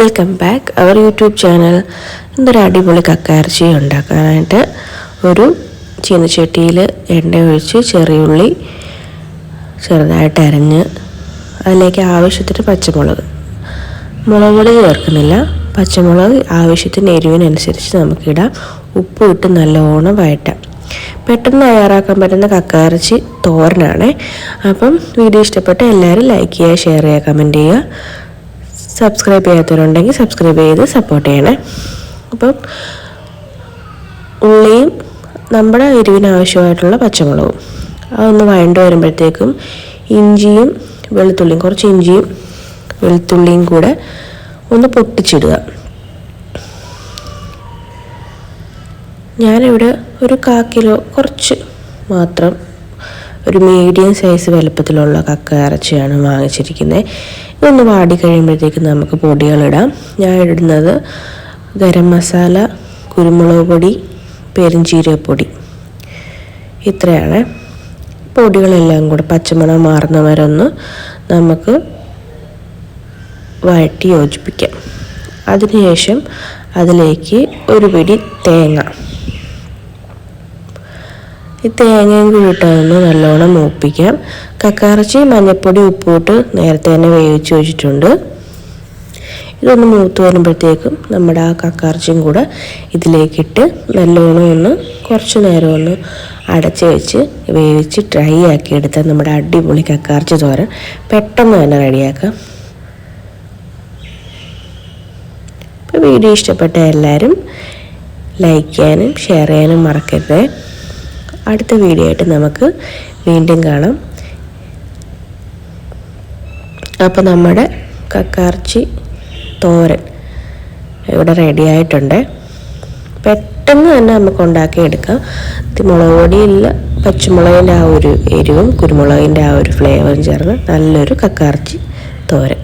Welcome back അവർ YouTube channel എന്തൊരു അടിപൊളി കക്കയിറച്ചി ഉണ്ടാക്കാനായിട്ട് ഒരു ചീനച്ചട്ടിയിൽ എണ്ണ ഒഴിച്ച് ചെറിയുള്ളി ചെറുതായിട്ട് അരഞ്ഞ് അതിലേക്ക് ആവശ്യത്തിന് പച്ചമുളക്. മുളക് പൊടി ചേർക്കുന്നില്ല. പച്ചമുളക് ആവശ്യത്തിന് എരിവിനനുസരിച്ച് നമുക്കിടാം. ഉപ്പ് ഇട്ട് നല്ലോണം വഴറ്റാം പെട്ടെന്ന് തയ്യാറാക്കാൻ പറ്റുന്ന കക്കയിറച്ചി തോരനാണ്. അപ്പം വീഡിയോ ഇഷ്ടപ്പെട്ട എല്ലാവരും ലൈക്ക് ചെയ്യുക ഷെയർ ചെയ്യുക കമന്റ് ചെയ്യുക. സബ്സ്ക്രൈബ് ചെയ്യാത്തവരുണ്ടെങ്കിൽ സബ്സ്ക്രൈബ് ചെയ്ത് സപ്പോർട്ട് ചെയ്യണേ. അപ്പം ഉള്ളിയും നമ്മുടെ എരിവിന് ആവശ്യമായിട്ടുള്ള പച്ചമുളകും അതൊന്ന് വഴണ്ട് വരുമ്പോഴത്തേക്കും ഇഞ്ചിയും വെളുത്തുള്ളിയും കുറച്ച് ഇഞ്ചിയും വെളുത്തുള്ളിയും കൂടെ ഒന്ന് പൊട്ടിച്ചിടുക. ഞാനിവിടെ ഒരു കാ കിലോ കുറച്ച് മാത്രം ഒരു മീഡിയം സൈസ് വലുപ്പത്തിലുള്ള കക്ക ഇറച്ചിയാണ് വാങ്ങിച്ചിരിക്കുന്നത്. ഇതൊന്ന് വാടി കഴിയുമ്പോഴത്തേക്ക് നമുക്ക് പൊടികളിടാം ഞാൻ ഇടുന്നത് ഗരം മസാല കുരുമുളക് പൊടി പെരുംജീരകപ്പൊടി ഇത്രയാണ്. പൊടികളെല്ലാം കൂടെ പച്ചമണം മാറുന്ന വരെ ഒന്ന് നമുക്ക് വഴറ്റി യോജിപ്പിക്കാം. അതിനുശേഷം അതിലേക്ക് ഒരു പിടി തേങ്ങ. ഈ തേങ്ങയും കൂടി ഇട്ടതൊന്ന് നല്ലോണം മൂപ്പിക്കാം. കക്കാറച്ചി മഞ്ഞപ്പൊടി ഉപ്പോട്ട് നേരത്തെ തന്നെ വേവിച്ച് വെച്ചിട്ടുണ്ട്. ഇതൊന്ന് മൂത്ത് വരുമ്പോഴത്തേക്കും നമ്മുടെ ആ കക്കാറച്ചിയും കൂടെ ഇതിലേക്കിട്ട് നല്ലോണം ഒന്ന് കുറച്ച് നേരം ഒന്ന് അടച്ച് വെച്ച് വേവിച്ച് ഡ്രൈ ആക്കി എടുത്താൽ നമ്മുടെ അടിപൊളി കക്കാറച്ചി തോരൻ പെട്ടെന്ന് തന്നെ റെഡിയാക്കാം. ഇപ്പോൾ വീഡിയോ ഇഷ്ടപ്പെട്ട എല്ലാവരും ലൈക്ക് ചെയ്യാനും ഷെയർ ചെയ്യാനും മറക്കരുത്. അടുത്ത വീഡിയോ ആയിട്ട് നമുക്ക് വീണ്ടും കാണാം. അപ്പോൾ നമ്മുടെ കക്കാർച്ചി തോരൻ ഇവിടെ റെഡി ആയിട്ടുണ്ട്. പെട്ടെന്ന് തന്നെ നമുക്ക് ഉണ്ടാക്കിയെടുക്കാം. മുളക് പൊടിയില്ല പച്ചമുളകിന്റെ ആ ഒരു എരിവും കുരുമുളകിന്റെ ആ ഒരു ഫ്ലേവറും ചേർന്ന് നല്ലൊരു കക്കാർച്ചി തോരൻ.